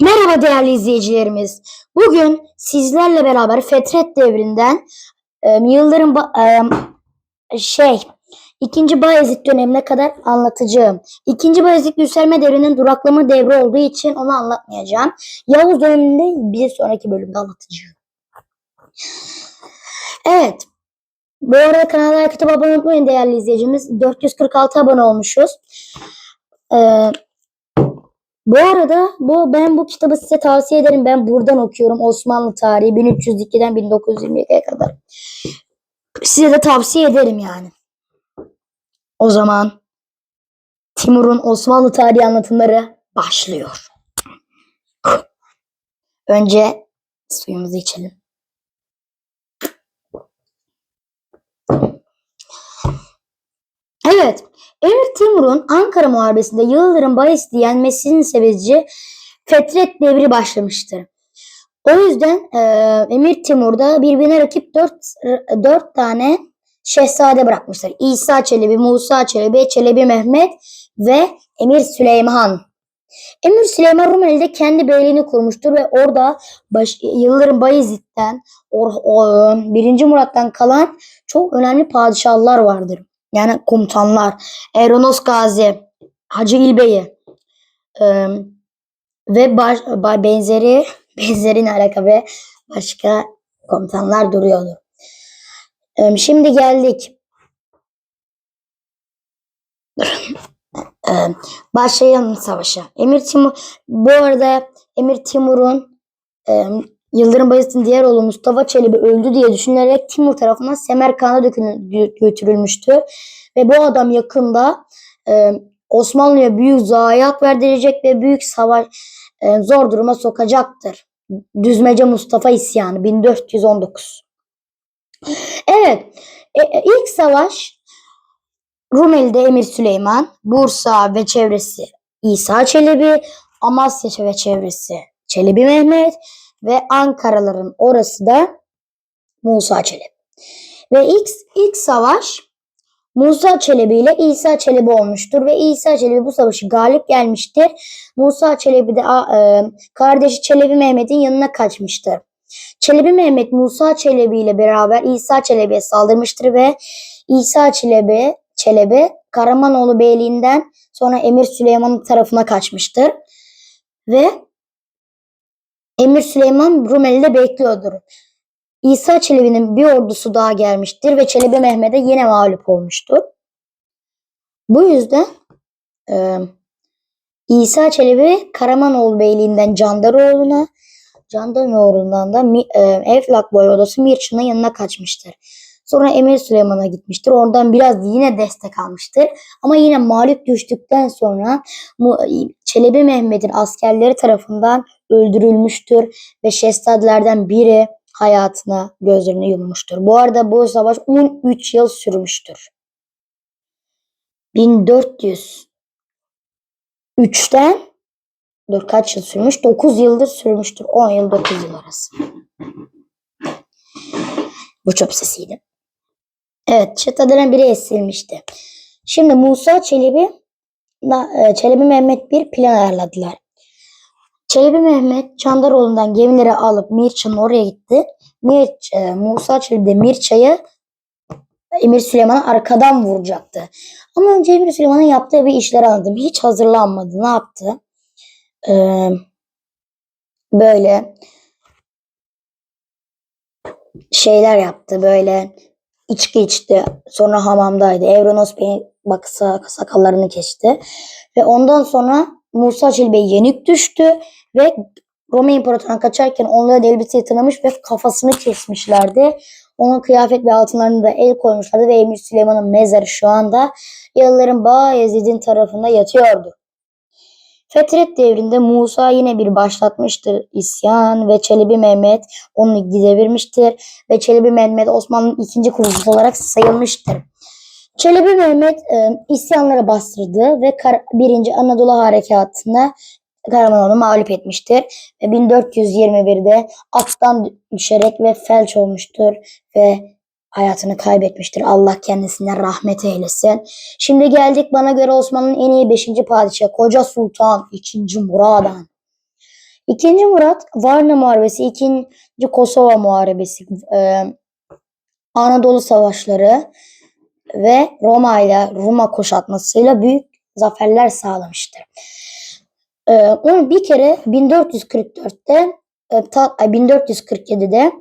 Merhaba değerli izleyicilerimiz. Bugün sizlerle beraber Fetret devrinden Yıldırım şey İkinci Bayezid dönemine kadar anlatacağım. İkinci Bayezid yükselme devrinin duraklama devri olduğu için onu anlatmayacağım. Yavuz döneminde bir sonraki bölümde anlatacağım. Evet. Bu arada kanala like abone olmayın değerli izleyicimiz. 446 abone olmuşuz. Ee, bu arada bu ben bu kitabı size tavsiye ederim. Ben buradan okuyorum. Osmanlı tarihi 1302'den 1922'ye kadar. Size de tavsiye ederim yani. O zaman Timur'un Osmanlı tarihi anlatımları başlıyor. Önce suyumuzu içelim. Evet, Emir Timur'un Ankara Muharebesi'nde Yıldırım Bayezid'i yenmesinin sebebi Fetret devri başlamıştır. O yüzden e, Emir Timur'da birbirine rakip dört, dört tane şehzade bırakmıştır. İsa Çelebi, Musa Çelebi, Çelebi Mehmet ve Emir Süleyman. Emir Süleyman Rumeli'de kendi beyliğini kurmuştur ve orada baş, Yıldırım Bayezid'den, or, o, 1. Murat'tan kalan çok önemli padişahlar vardır. Yani komutanlar. Eronos Gazi, Hacı İlbey'i e, ve baş, ba- benzeri benzerine alaka ve başka komutanlar duruyordur. E, şimdi geldik. e, başlayalım savaşa. Emir Timur bu arada Emir Timur'un Yıldırım Bayezid'in diğer oğlu Mustafa Çelebi öldü diye düşünülerek Timur tarafından gö- götürülmüştü. Ve bu adam yakında e, Osmanlı'ya büyük zayiat verdirecek ve büyük savaş e, zor duruma sokacaktır. Düzmece Mustafa isyanı 1419. Evet, e, e, ilk savaş Rumeli'de Emir Süleyman, Bursa ve çevresi İsa Çelebi, Amasya ve çevresi Çelebi Mehmet ve Ankaraların orası da Musa Çelebi. Ve ilk, ilk savaş Musa Çelebi ile İsa Çelebi olmuştur ve İsa Çelebi bu savaşı galip gelmiştir. Musa Çelebi de e, kardeşi Çelebi Mehmet'in yanına kaçmıştır. Çelebi Mehmet Musa Çelebi ile beraber İsa Çelebi'ye saldırmıştır ve İsa Çelebi, Çelebi Karamanoğlu Beyliği'nden sonra Emir Süleyman tarafına kaçmıştır. Ve Emir Süleyman Rumeli'de bekliyordur. İsa Çelebi'nin bir ordusu daha gelmiştir ve Çelebi Mehmet'e yine mağlup olmuştur. Bu yüzden e, İsa Çelebi Karamanoğlu Beyliği'nden Candaroğlu'na, Candaroğlu'ndan da e, Eflak Voyvodası Mirçin'in yanına kaçmıştır. Sonra Emir Süleyman'a gitmiştir. Oradan biraz yine destek almıştır. Ama yine mağlup düştükten sonra Mu- Çelebi Mehmet'in askerleri tarafından öldürülmüştür ve şehzadelerden biri hayatına gözlerini yummuştur. Bu arada bu savaş 13 yıl sürmüştür. 1403'ten dur kaç yıl sürmüş? 9 yıldır sürmüştür. 10 yıl 9 yıl arası. Bu çöp sesiydi. Evet, çeteden biri ezilmişti. Şimdi Musa Çelebi e, Çelebi Mehmet bir plan ayarladılar. Çelebi Mehmet Çandaroğlu'ndan gemileri alıp Mirça'nın oraya gitti. Mirç, e, Musa Çelebi de Mirça'yı Emir Süleyman'a arkadan vuracaktı. Ama önce Emir Süleyman'ın yaptığı bir işleri anladım. Hiç hazırlanmadı. Ne yaptı? Ee, böyle şeyler yaptı. Böyle içki içti. Sonra hamamdaydı. Evrenos Bey'in bak sa- sakallarını kesti. Ve ondan sonra Musa Çelebi yenik düştü ve Roma İmparatorluğu'na kaçarken onların elbiseyi tırnamış ve kafasını kesmişlerdi. Onun kıyafet ve altınlarını da el koymuşlardı ve Emir Süleyman'ın mezarı şu anda Yılların Bayezid'in tarafında yatıyordu. Fetret devrinde Musa yine bir başlatmıştır isyan ve Çelebi Mehmet onu gidevirmiştir ve Çelebi Mehmet Osmanlı'nın ikinci kurucusu olarak sayılmıştır. Çelebi Mehmet e, isyanları bastırdı ve Kar- 1. Anadolu Harekatı'nda Karamanoğlu mağlup etmiştir. Ve 1421'de attan düşerek ve felç olmuştur ve hayatını kaybetmiştir. Allah kendisine rahmet eylesin. Şimdi geldik bana göre Osmanlı'nın en iyi 5. padişahı Koca Sultan 2. Muradan. İkinci Murat Varna Muharebesi, ikinci Kosova Muharebesi, e, Anadolu Savaşları ve Roma ile Roma kuşatmasıyla büyük zaferler sağlamıştır. E, onu bir kere 1444'te e, ta, ay, 1447'de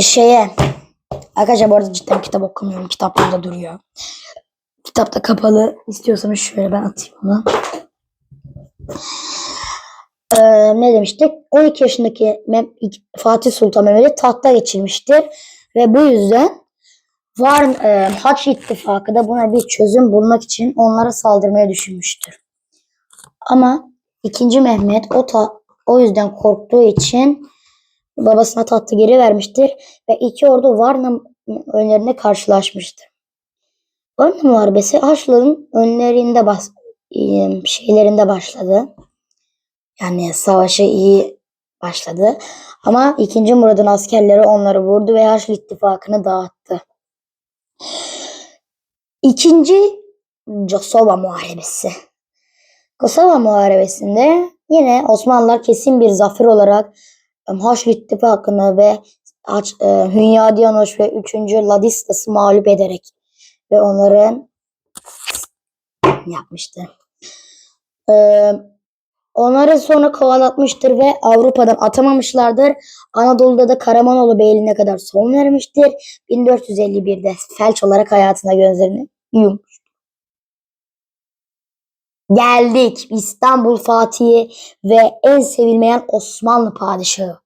şeye arkadaşlar bu arada cidden kitap okumuyorum. Kitap burada duruyor. Kitap da kapalı. İstiyorsanız şöyle ben atayım onu. Ee, ne demiştik? 12 yaşındaki Mem- Fatih Sultan Mehmet'i tahta geçirmiştir. Ve bu yüzden var e, Haç İttifakı da buna bir çözüm bulmak için onlara saldırmaya düşünmüştür. Ama 2. Mehmet o ta, o yüzden korktuğu için babasına tahtı geri vermiştir ve iki ordu Varna önlerinde karşılaşmıştır. Varna Muharebesi Haçlıların önlerinde bas, e, şeylerinde başladı. Yani savaşı iyi başladı. Ama 2. Murad'ın askerleri onları vurdu ve Haçlı ittifakını dağıttı. İkinci Kosova Muharebesi. Kosova Muharebesi'nde yine Osmanlılar kesin bir zafer olarak em, Haçlı ittifakını ve Haç, e, Hünyadiyanoş ve 3. Ladislas'ı mağlup ederek ve onları yapmıştı. Ee, onları sonra kovalatmıştır ve Avrupa'dan atamamışlardır. Anadolu'da da Karamanoğlu Beyliğine kadar son vermiştir. 1451'de felç olarak hayatına gözlerini yummuş. Geldik İstanbul Fatih'i ve en sevilmeyen Osmanlı padişahı.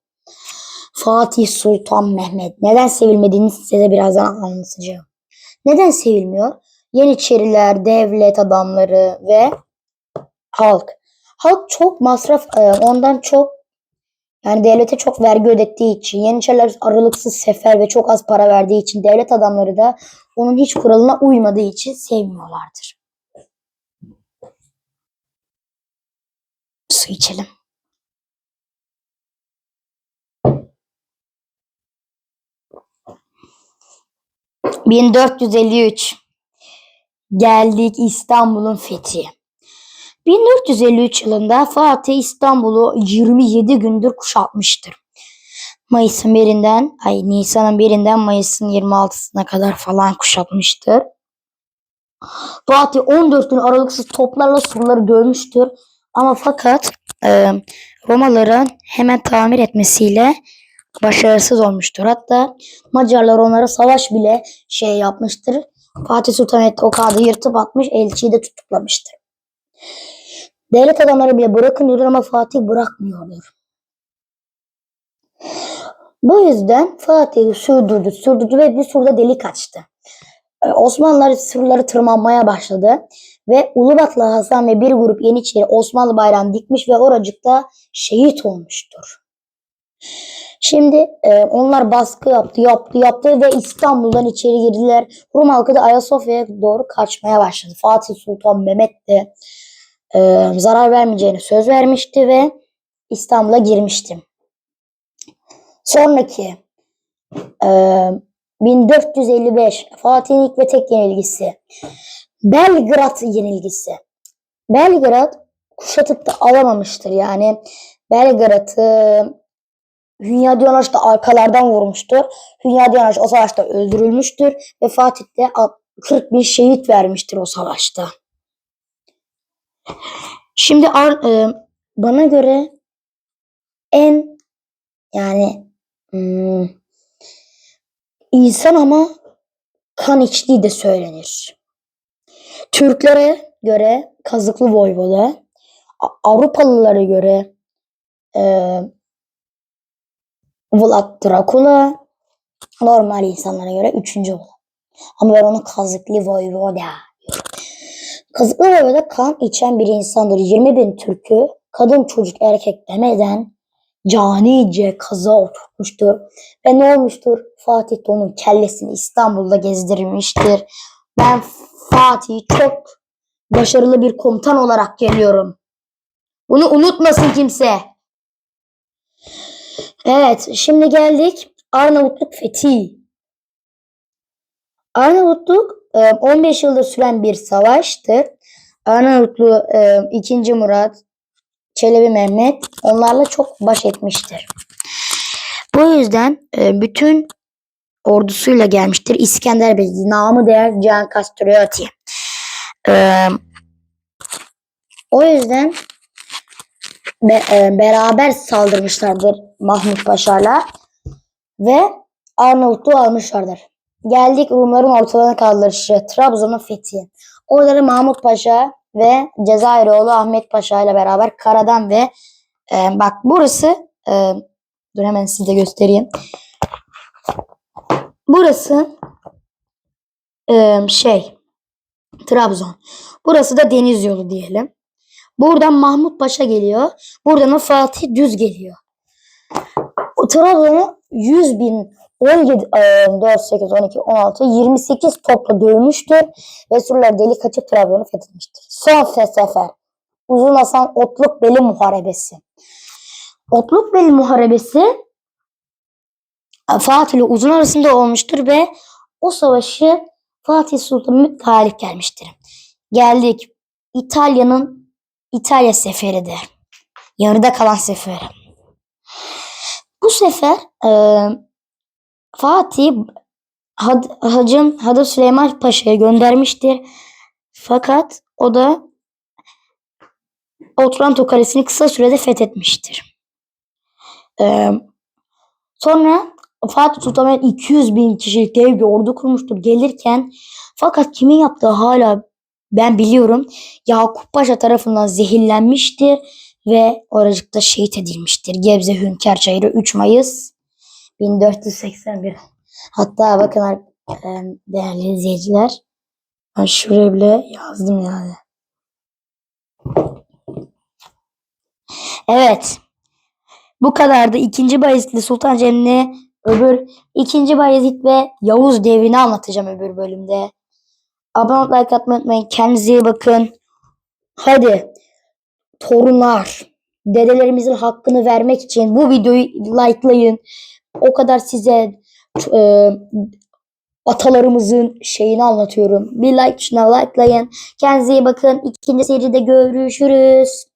Fatih Sultan Mehmet. Neden sevilmediğini size birazdan anlatacağım. Neden sevilmiyor? Yeniçeriler, devlet adamları ve halk. Halk çok masraf, e, ondan çok yani devlete çok vergi ödettiği için, Yeniçeriler aralıksız sefer ve çok az para verdiği için devlet adamları da onun hiç kuralına uymadığı için sevmiyorlardır. Su içelim. ...1453... ...geldik İstanbul'un fethi. 1453 yılında Fatih İstanbul'u 27 gündür kuşatmıştır. Mayıs'ın birinden, ay Nisan'ın birinden Mayıs'ın 26'sına kadar falan kuşatmıştır. Fatih 14 gün aralıksız toplarla surları dövmüştür. Ama fakat e, Romalıların hemen tamir etmesiyle başarısız olmuştur. Hatta Macarlar onlara savaş bile şey yapmıştır. Fatih Sultan Mehmet o kağıdı yırtıp atmış, elçiyi de tutuklamıştır. Devlet adamları bile bırakın diyorlar ama Fatih bırakmıyordur. Bu yüzden Fatih sürdürdü, sürdürdü ve bir surda delik açtı. Ee, Osmanlılar surları tırmanmaya başladı ve Ulubatlı Hasan ve bir grup Yeniçeri Osmanlı bayrağını dikmiş ve oracıkta şehit olmuştur. Şimdi e, onlar baskı yaptı, yaptı, yaptı ve İstanbul'dan içeri girdiler. Rum halkı da Ayasofya'ya doğru kaçmaya başladı. Fatih Sultan Mehmet de e, zarar vermeyeceğini söz vermişti ve İstanbul'a girmişti. Sonraki e, 1455 Fatih'in ilk ve tek yenilgisi. Belgrad yenilgisi. Belgrad kuşatıp da alamamıştır. Yani Belgrad'ı Hünyadiyanoş da arkalardan vurmuştur. Hünyadiyanoş o savaşta öldürülmüştür ve Fatih de 40 bin şehit vermiştir o savaşta. Şimdi e, bana göre en yani hmm, insan ama kan içtiği de söylenir. Türklere göre Kazıklı Voyvoda, Avrupalılara göre e, Vlad Dracula, normal insanlara göre üçüncü Vlad. Ama ben onu Kazıklı Voyvoda Kazıklı Voyvoda kan içen bir insandır. 20 bin Türk'ü kadın çocuk erkek demeden canice kaza oturtmuştur. Ve ne olmuştur? Fatih de onun kellesini İstanbul'da gezdirmiştir. Ben Fatih'i çok başarılı bir komutan olarak geliyorum. Bunu unutmasın kimse. Evet, şimdi geldik Arnavutluk fethi. Arnavutluk e, 15 yıldır süren bir savaştı. Arnavutlu 2. Murat Çelebi Mehmet onlarla çok baş etmiştir. Bu yüzden e, bütün ordusuyla gelmiştir. İskender Bey, namı değer Can Castrioti. E, o yüzden be- e, beraber saldırmışlardır Mahmut Paşa'yla ve Arnavutluğu almışlardır. Geldik Rumların ortalarına kaldırışı, Trabzon'un fethi. Oraları Mahmut Paşa ve Cezayirioğlu Ahmet Paşa ile beraber karadan ve e, bak burası e, dur hemen size göstereyim. Burası e, şey Trabzon. Burası da deniz yolu diyelim. Buradan Mahmut Paşa geliyor. Buradan da Fatih Düz geliyor. Trabzon'u 100 bin 17, e, 4, 8, 12, 16, 28 topla dövmüştür ve Surlar delik kaçıp Trabzon'u fethetmiştir. Son se- sefer Uzun Hasan Otlukbeli Muharebesi. Otlukbeli Muharebesi e, Fatih ile Uzun arasında olmuştur ve o savaşı Fatih Sultan galip gelmiştir. Geldik İtalya'nın İtalya seferidir. Yarıda kalan sefer. Bu sefer e, Fatih Had, Hacım Hadı Süleyman Paşa'ya göndermiştir. Fakat o da Otranto Kalesi'ni kısa sürede fethetmiştir. E, sonra Fatih Sultan Mehmet 200 bin kişilik dev bir ordu kurmuştur gelirken fakat kimin yaptığı hala ben biliyorum. Yakup Paşa tarafından zehirlenmiştir ve oracıkta şehit edilmiştir. Gebze Hünkar Çayırı 3 Mayıs 1481. Hatta bakın değerli izleyiciler. Ben şuraya bile yazdım yani. Evet. Bu kadardı. İkinci Bayezid'li Sultan Cem'le öbür ikinci Bayezid ve Yavuz devrini anlatacağım öbür bölümde. Abone olup like atmayı unutmayın. Kendinize iyi bakın. Hadi torunlar dedelerimizin hakkını vermek için bu videoyu likelayın. O kadar size e, atalarımızın şeyini anlatıyorum. Bir like tuşuna likelayın. Kendinize iyi bakın. İkinci seride görüşürüz.